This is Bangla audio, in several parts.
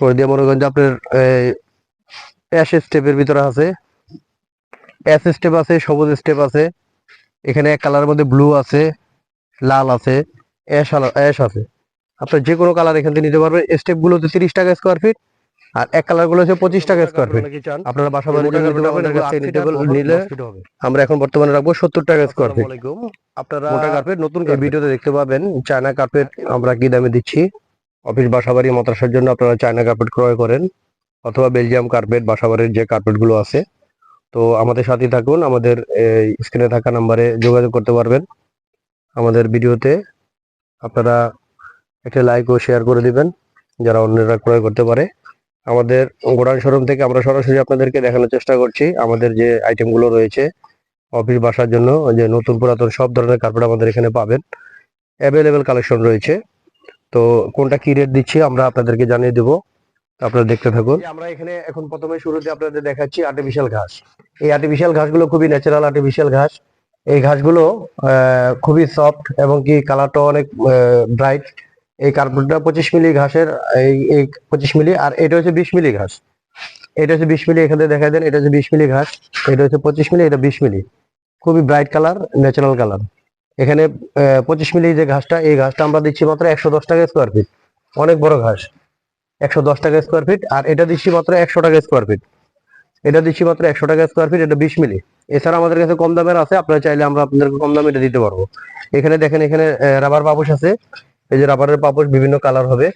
করে দিয়ে মনে করেন যে আপনার অ্যাশ স্টেপের ভিতরে আছে। অ্যাশ স্টেপ আছে সবুজ স্টেপ আছে। এখানে এক কালারের মধ্যে ব্লু আছে লাল আছে অ্যাশ অ্যাশ আছে। আপনার যে কোনো কালার এখান থেকে নিতে পারবেন। স্টেপগুলো হচ্ছে তিরিশ টাকা স্কোয়ার ফিট আর এক কালারগুলো হচ্ছে পঁচিশ টাকা স্কোয়ার ফিট আপনারা বাসা নিলে আমরা এখন বর্তমানে রাখব সত্তর টাকা স্কোয়ার ফিট আপনারা মোটা কার্পেট নতুন ভিডিওতে দেখতে পাবেন চায়না কার্পেট আমরা কি দামে দিচ্ছি? অফিস বাসাবাড়ি, মাদ্রাসার জন্য আপনারা চায়না কার্পেট ক্রয় করেন অথবা বেলজিয়াম কার্পেট বাসাবাড়ির যে কার্পেটগুলো আছে। তো আমাদের সাথে থাকুন, আমাদের স্ক্রিনে থাকা নাম্বারে যোগাযোগ করতে পারবেন। আমাদের ভিডিওতে আপনারা একটা লাইক ও শেয়ার করে দিবেন, যারা অন্যরা ক্রয় করতে পারে। আমাদের গোডাউন শোরুম থেকে আমরা সরাসরি আপনাদেরকে দেখানোর চেষ্টা করছি, আমাদের যে আইটেমগুলো রয়েছে অফিস বাসার জন্য যে নতুন পুরাতন সব ধরনের কার্পেট আমাদের এখানে পাবেন। অ্যাভেলেবেল কালেকশন রয়েছে। তো কোনটা কি রেট দিচ্ছি আমরা আপনাদেরকে জানিয়ে দেবো। আপনারা দেখতে থাকুন। আমরা এখানে এখন প্রথমে শুরুতে আপনাদের দেখাচ্ছি আর্টিফিশিয়াল ঘাস। এই আর্টিফিশিয়াল ঘাসগুলো খুবই ন্যাচারাল আর্টিফিশিয়াল ঘাস। এই ঘাসগুলো খুবই সফট এবং কি কালারটা অনেক ব্রাইট এই কার্পেটটা পঁচিশ মিলি ঘাসের, এই পঁচিশ মিলি, আর এটা হচ্ছে বিশ মিলি ঘাস। এটা হচ্ছে বিশ মিলি, এখানে দেখা দেন, এটা হচ্ছে বিশ মিলি ঘাস, এটা হচ্ছে পঁচিশ মিলি, এটা বিশ মিলি। খুবই ব্রাইট কালার ন্যাচারাল কালার এখানে পঁচিশ মিলি যে ঘাসটা, এই ঘাসটা আমরা দিচ্ছি মাত্র একশো দশ টাকা স্কোয়ার ফিট অনেক বড় ঘাস। একশো দশ টাকা স্কোয়ার ফিট আর এটা দিচ্ছি মাত্র একশো টাকা স্কোয়ার ফিট এটা দিচ্ছি মাত্র একশো টাকা স্কোয়ার ফিট এটা বিশ মিলি। এছাড়া আমাদের কাছে কম দামের আছে, আপনারা চাইলে আমরা আপনাদেরকে কম দামে এটা দিতে পারব। এখানে দেখেন, এখানে রাবার পাপোশ আছে। এই যে রাবারের পাপোশ বিভিন্ন কালার হবে।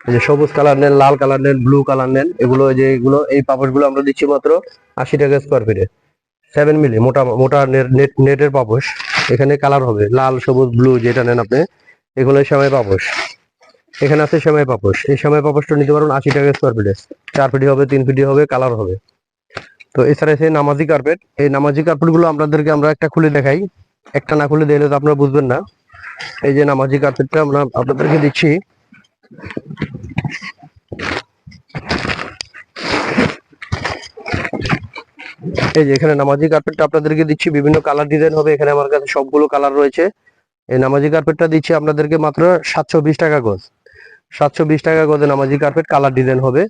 এই যে সবুজ কালার নেন, লাল কালার নেন ব্লু কালার নেন, এগুলো যে এগুলো, এই পাপোশগুলো আমরা দিচ্ছি মাত্র আশি টাকা স্কোয়ার ফিটে সেভেন মিলি, মোটা মোটা নেট নেটের পাপোশ। এখানে কালার হবে, লাল, সবুজ, ব্লু যেটা নেন আপনি, এগুলো সেমাই পাপোশ। এখানে আছে সেমাই পাপোশ। এই সেমাই পাপোশটা নিতে পারবেন আশি টাকা স্কোয়ার ফিটে চার ফিটি হবে, তিন ফিটি হবে, কালার হবে। তো এছাড়া সেই নামাজি কার্পেট এই নামাজি কার্পেটগুলো আপনাদেরকে আমরা একটা খুলে দেখাই। একটা না খুলে দিলে তো আপনারা বুঝবেন না। এই যে নামাজি কার্পেটটা আমরা আপনাদেরকে দিচ্ছি। এই যে এখানে নামাজি কার্পেটটা আপনাদেরকে দিচ্ছি, বিভিন্ন কালার ডিজাইন হবে, এখানে আমার কাছে সবগুলো কালার রয়েছে। এই নামাজি কার্পেটটা দিচ্ছি আপনাদেরকে মাত্র সাতশো বিশ টাকা গজ। সাতশো বিশ টাকা গজে নামাজি কার্পেট কালার ডিজাইন হবে।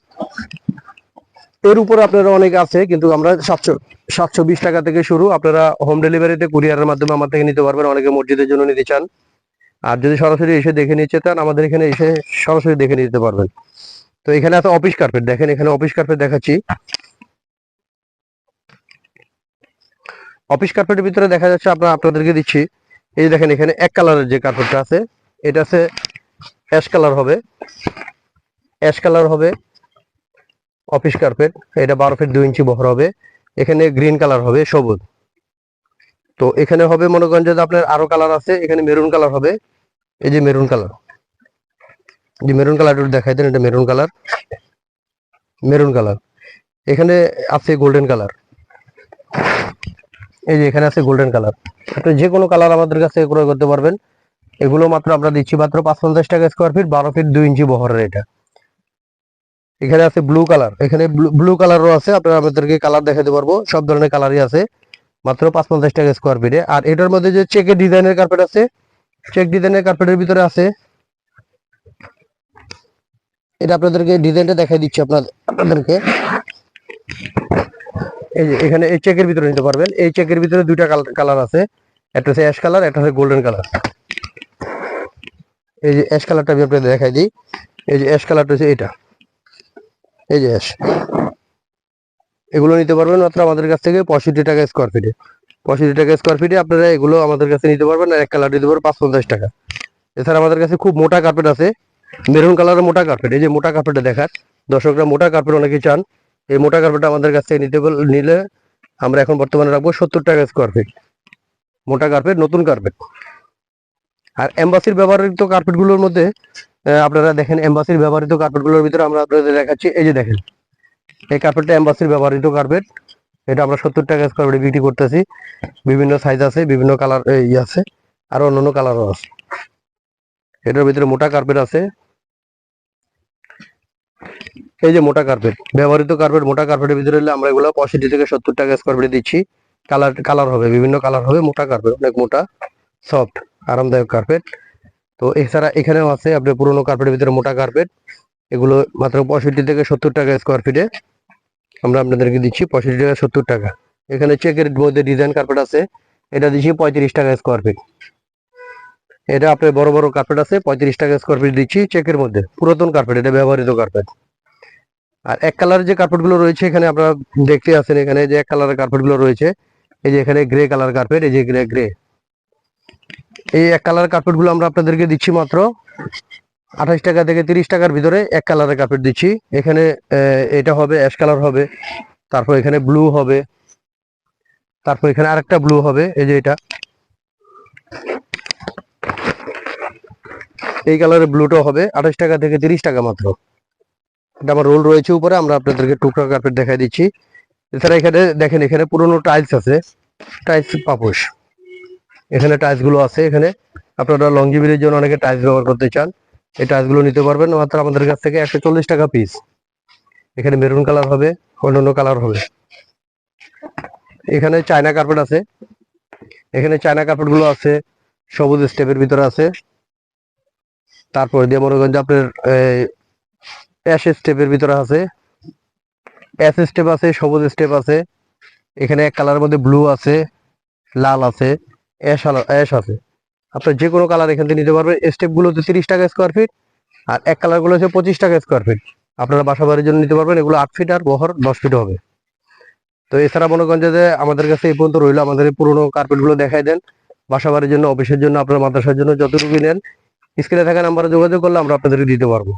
এর উপর আপনারা অনেক আছে, কিন্তু আমরা সাতশো সাতশো টাকা থেকে শুরু। আপনারা হোম ডেলিভারিতে কুরিয়ারের মাধ্যমে আমার থেকে নিতে পারবেন, অনেকে মসজিদের জন্য নিতে চান। আর যদি সরাসরি এসে দেখে নিতে চান, আমাদের এখানে এসে সরাসরি দেখে নিতে পারবেন। তো এখানে আছে অফিস কার্পেট দেখেন এখানে অফিস কার্পেট দেখাচ্ছি। অফিস কার্পেটের ভিতরে দেখা যাচ্ছে আপনার, আপনাদেরকে দিচ্ছি। এই যে দেখেন এখানে এক কালারের যে কার্পেটটা আছে, এটা আছে অ্যাশ কালার হবে। অ্যাশ কালার হবে অফিস কার্পেট, এটা বারো ফিট দুই ইঞ্চি বহর হবে। এখানে গ্রিন কালার হবে, সবুজ। তো এখানে হবে, মনে করেন যে আপনার আরও কালার আছে, এখানে মেরুন কালার হবে। এই যে মেরুন কালার। যে মেরুন কালার দেখাই দেন, এটা মেরুন কালার। Maroon colour. এখানে আছে গোল্ডেন কালার। এই যে এখানে আছে গোল্ডেন কালার আপনি যে কোনো কালার আমাদের কাছে ক্রয় করতে পারবেন। এগুলো মাত্র আমরা দিচ্ছি মাত্র পাঁচ পঞ্চাশ টাকা স্কোয়ার ফিট বারো ফিট দুই ইঞ্চি বহরের এটা। এখানে আছে ব্লু কালার এখানে ব্লু কালারও আছে। আপনারা আমাদেরকে কালার দেখাতে পারব। সব ধরনের কালারই আছে। মাত্র পাঁচ পঞ্চাশ টাকা স্কোয়ার ফিটে আর এটার মধ্যে যে চেকের ডিজাইনের কার্পেট আছে চেক ডিজাইনের কার্পেটের ভিতরে আছে। এটা আপনাদেরকে ডিজাইনটা দেখাই দিচ্ছি আপনাদের আপনাদেরকে। এই যে এখানে এই চেকের ভিতরে নিতে পারবেন। এই চেকের ভিতরে দুইটা কালার আছে। একটা হচ্ছে অ্যাশ কালার একটা হচ্ছে গোল্ডেন কালার এই যে অ্যাশ কালারটা আমি আপনাদের দেখাই দিই। এই যে অ্যাশ কালারটা হচ্ছে এটা এই যে অ্যাশ এগুলো নিতে পারবেন মাত্র আমাদের কাছ থেকে পঁয়ষট্টি টাকা স্কোয়ার ফিটে পঁয়ষট্টি টাকা স্কোয়ার ফিটে আপনারা এগুলো আমাদের কাছে নিতে পারবেন আর এক কালার নিতে পারবেন পাঁচ পঞ্চাশ টাকা। এছাড়া আমাদের কাছে খুব মোটা কার্পেট আছে। মেরুন কালারের মোটা কার্পেট এই যে মোটা কার্পেটটা দেখার। দর্শকরা মোটা কার্পেট অনেকে চান। এই মোটা কার্পেটটা আমাদের কাছ থেকে নিতে নিলে আমরা এখন বর্তমানে রাখব সত্তর টাকা স্কোয়ার ফিট মোটা কার্পেট, নতুন কার্পেট। আর এম্বাসির ব্যবহৃত কার্পেটগুলোর মধ্যে আপনারা দেখেন এম্বাসির ব্যবহৃত কার্পেটগুলোর ভিতরে আমরা আপনাদের দেখাচ্ছি, এই যে দেখেন। এই কার্পেটটা এম্বাসির ব্যবহৃত কার্পেট। এটা আমরা সত্তর টাকা স্কোয়ার ফিটে বিক্রি করতেছি। বিভিন্ন সাইজ আছে, বিভিন্ন কালার ইয়ে আছে, আর অন্যান্য কালারও আছে। এটার ভিতরে মোটা কার্পেট আছে। এই যে মোটা কার্পেট ব্যবহৃত কার্পেট মোটা কার্পেটের ভিতরে হলে আমরা এগুলো পঁয়ষট্টি থেকে সত্তর টাকা স্কোয়ার ফিটে দিচ্ছি। কালার কালার হবে, বিভিন্ন কালার হবে, মোটা কার্পেট অনেক মোটা সফট আরামদায়ক কার্পেট তো এছাড়া এখানেও আছে আপনার পুরোনো কার্পেটের ভিতরে মোটা কার্পেট এগুলো মাত্র পঁয়ষট্টি থেকে সত্তর টাকা স্কোয়ার ফিটে আমরা আপনাদেরকে দিচ্ছি, পঁয়ষট্টি টাকা সত্তর টাকা। এখানে চেকের মধ্যে ডিজাইন কার্পেট আছে, এটা দিচ্ছি পঁয়ত্রিশ টাকা স্কোয়ার ফিট এটা আপনার বড় বড় কার্পেট আছে পঁয়ত্রিশ টাকা স্কোয়ার ফিট দিচ্ছি চেকের মধ্যে, পুরাতন কার্পেট এটা ব্যবহৃত কার্পেট আর এক কালারের যে কার্পেটগুলো রয়েছে এখানে আপনারা দেখতে আছেন এখানে যে এক কালারের কার্পেটগুলো রয়েছে। এই যে এখানে গ্রে কালার কার্পেট এই যে গ্রে গ্রে এই এক কালার কার্পেটগুলো আমরা আপনাদেরকে দিচ্ছি মাত্র আঠাশ টাকা থেকে তিরিশ টাকার ভিতরে এক কালারের কার্পেট দিচ্ছি। এখানে এটা হবে অ্যাশ কালার হবে, তারপর এখানে ব্লু হবে, তারপর এখানে আরেকটা ব্লু হবে, এই যে এটা। এই কালারের ব্লুটা হবে আঠাশ টাকা থেকে তিরিশ টাকা মাত্র। এটা আমার রোল রয়েছে উপরে, আমরা আপনাদেরকে টুকরা কার্পেট দেখাই দিচ্ছি। এছাড়া এখানে দেখেন, এখানে পুরোনো টাইলস আছে। টাইলস পাপোশ। এখানে টাইলসগুলো আছে, এখানে আপনারা লংজিবিলির জন্য অনেকে টাইলস ব্যবহার করতে চান। এই টাইলসগুলো নিতে পারবেন, মাত্র আমাদের কাছ থেকে একশো চল্লিশ টাকা পিস এখানে মেরুন কালার হবে, অন্যান্য কালার হবে। এখানে চায়না কার্পেট আছে। এখানে চায়না কার্পেটগুলো আছে, সবুজ স্টেপের ভিতরে আছে। তারপর দিয়ে মনে করেন যে আপনার অ্যাশ স্টেপের ভিতরে আছে। অ্যাশ স্টেপ আছে, সবুজ স্টেপ আছে। এখানে এক কালারের মধ্যে ব্লু আছে, লাল আছে অ্যাশ অ্যাশ আছে। আপনার যে কোনো কালার এখান থেকে নিতে পারবেন। স্টেপগুলো হচ্ছে তিরিশ টাকা স্কোয়ার ফিট আর এক কালারগুলো হচ্ছে পঁচিশ টাকা স্কোয়ার ফিট আপনারা বাসা বাড়ির জন্য নিতে পারবেন। এগুলো আট ফিট আর বহর দশ ফিট হবে। তো এছাড়া মনে করেন যে আমাদের কাছে এই পর্যন্ত রইল। আমাদের পুরোনো কার্পেটগুলো দেখাই দেন। বাসা বাড়ির জন্য অফিসের জন্য, আপনার মাদ্রাসার জন্য যতটুকু নেন। স্ক্রিনে থাকা নাম্বারে যোগাযোগ করলে আমরা আপনাদেরকে দিতে পারব।